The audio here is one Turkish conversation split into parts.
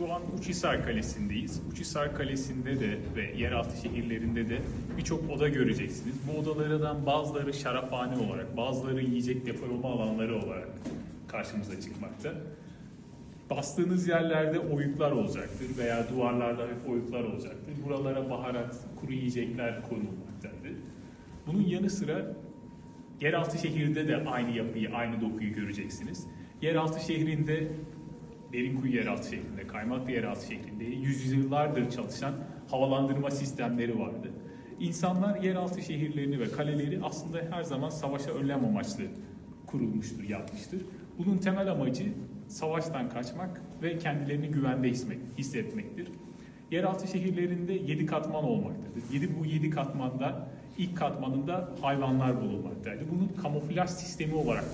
Şu an Uçhisar Kalesi'ndeyiz. Uçhisar Kalesi'nde de ve yeraltı şehirlerinde de birçok oda göreceksiniz. Bu odalardan bazıları şaraphane olarak, bazıları yiyecek depolama alanları olarak karşımıza çıkmakta. Bastığınız yerlerde oyuklar olacaktır veya duvarlarda hafif oyuklar olacaktır. Buralara baharat, kuru yiyecekler konulmaktadır. Bunun yanı sıra yeraltı şehirde de aynı yapıyı, aynı dokuyu göreceksiniz. Yeraltı şehrinde Derinkuyu yeraltı şehrinde, Kaymaklı yeraltı şehrinde yüzyıllardır çalışan havalandırma sistemleri vardı. İnsanlar yeraltı şehirlerini ve kaleleri aslında her zaman savaşa önlem amaçlı kurulmuştur, yapmıştır. Bunun temel amacı savaştan kaçmak ve kendilerini güvende hissetmek- hissetmektir. Yeraltı şehirlerinde 7 katman olmaktadır. 7 bu 7 katmanda ilk katmanında hayvanlar bulunmaktaydı. Bunun kamuflaj sistemi olarak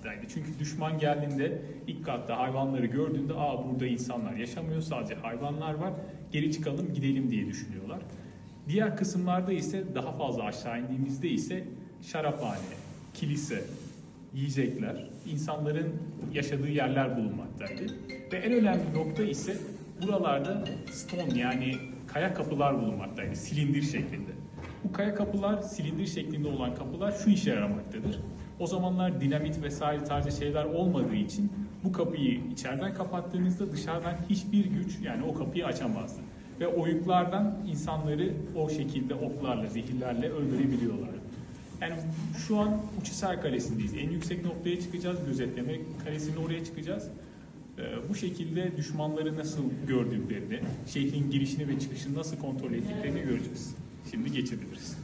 kullanılmaktaydı. Çünkü düşman geldiğinde ilk katta hayvanları gördüğünde aa burada insanlar yaşamıyor sadece hayvanlar var geri çıkalım gidelim diye düşünüyorlar. Diğer kısımlarda ise daha fazla aşağı indiğimizde ise şaraphane, kilise, yiyecekler, insanların yaşadığı yerler bulunmaktaydı. Ve en önemli nokta ise buralarda stone yani kaya kapılar bulunmaktaydı silindir şeklinde. Bu kaya kapılar silindir şeklinde olan kapılar şu işe yaramaktadır. O zamanlar dinamit vesaire tarzı şeyler olmadığı için bu kapıyı içeriden kapattığınızda dışarıdan hiçbir güç yani o kapıyı açamazdı. Ve oyuklardan insanları o şekilde oklarla, zehirlerle öldürebiliyorlar. Yani şu an Uçhisar Kalesi'ndeyiz. En yüksek noktaya çıkacağız. Gözetleme kalesinin oraya çıkacağız. Ee, bu şekilde düşmanları nasıl gördüklerini, şehrin girişini ve çıkışını nasıl kontrol ettiklerini göreceğiz. Şimdi geçebiliriz.